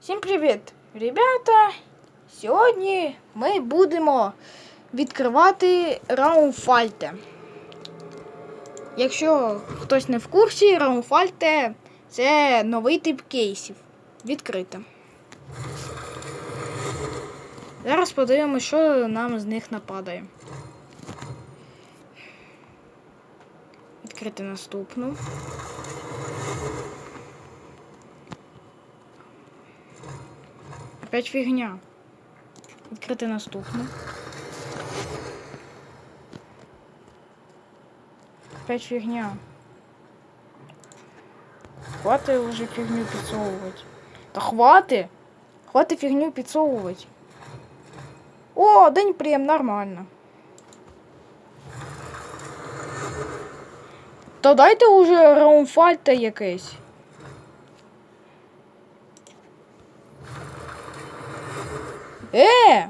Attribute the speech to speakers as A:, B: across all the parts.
A: Всім привіт, ребята! Сьогодні ми будемо відкривати Раумфальте. Якщо хтось не в курсі, Раумфальте це новий тип кейсів. Відкрити. Зараз подивимося, що нам з них нападає. Відкрити наступну. Опять фігня. Відкрити наступну. Опять фігня. Хвати вже фігню підсовувати. Та хвати! Хвати фігню підсовувати. О, день прям нормально. Та дайте уже раумфальта якесь. Е!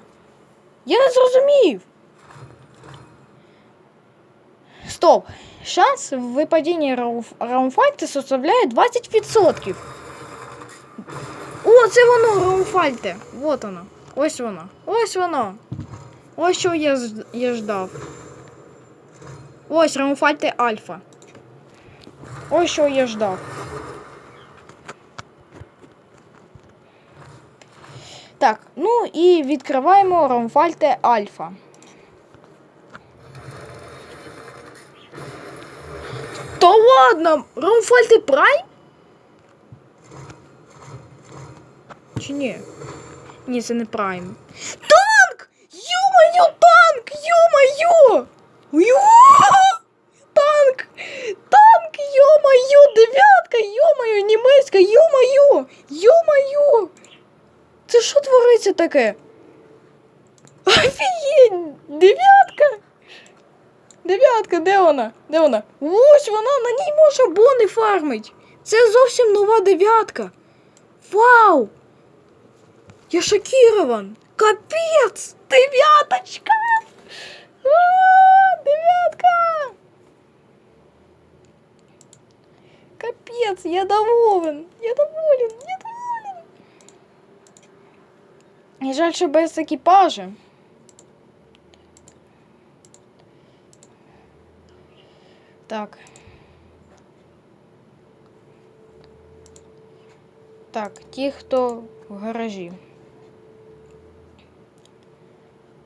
A: Я не зрозумів. Стоп. Шанс випадіння рауф- раумфальти составляє 20%. О, це воно, раумфальте. Вот воно. Ось воно. Ось воно. Ось що я, з- я ждав. Ось раумфальте альфа. Ось що я ждав. Так, ну і відкриваємо Ромфальте Альфа. Та ладно! Ромфальте Прайм? Чи ні? Ні, це не Прайм. Танк! Ё-моё, танк! Ё-моё! Ё! Танк! Танк! Ё-моё, дев'ятка! Ё-моё, німецька! Ё-моё! Це що твориться таке? Офігеть! Дев'ятка! Дев'ятка, де вона? Де вона? Ось вона, на ній можна бони фармить. Це зовсім нова дев'ятка. Вау! Я шокірован! Капець! Дев'яточка! А, Дев'ятка! Капець, я доволен! Я доволен! Я доволен! І жаль, що без екіпажа. Так. Так, ті, хто в гаражі.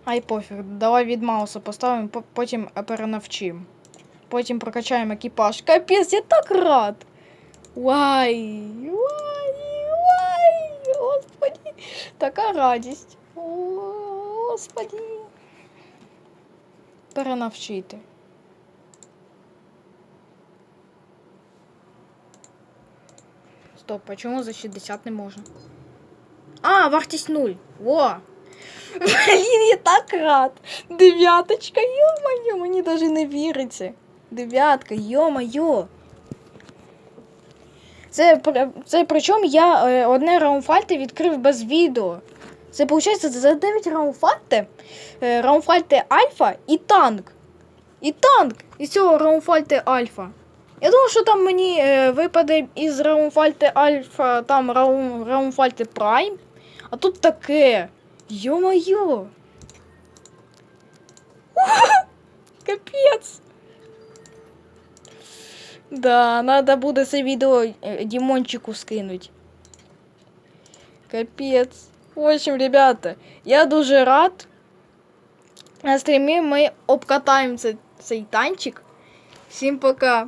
A: Ай пофіг, давай від Мауса поставимо, потім перенавчимо. Потім прокачаємо екіпаж. Капець, я так рад! Вай! Вай! Така радість. О, Господи. Перенавчити. Стоп, а чому за 60 не можна? А, вартість 0. Во! Блін, я так рад. Дев'яточка, йо-моє, мені навіть не віриться. Дев'ятка, йо-моє. Це, це причому я е, одне раумфальте відкрив без відео. Це виходить за 9 раумфальте, е, раумфальте альфа і танк. І танк із цього раумфальте альфа. Я думав, що там мені е, випаде із раумфальте альфа, там раум, раумфальте прайм. А тут таке. Йо-моє. Капець. Да, надо буде це відео е, Дімончику скинуть. Капець. В общем, ребята, я дуже рад. На стрімі ми обкатаємо цей, цей танчик. Всім пока.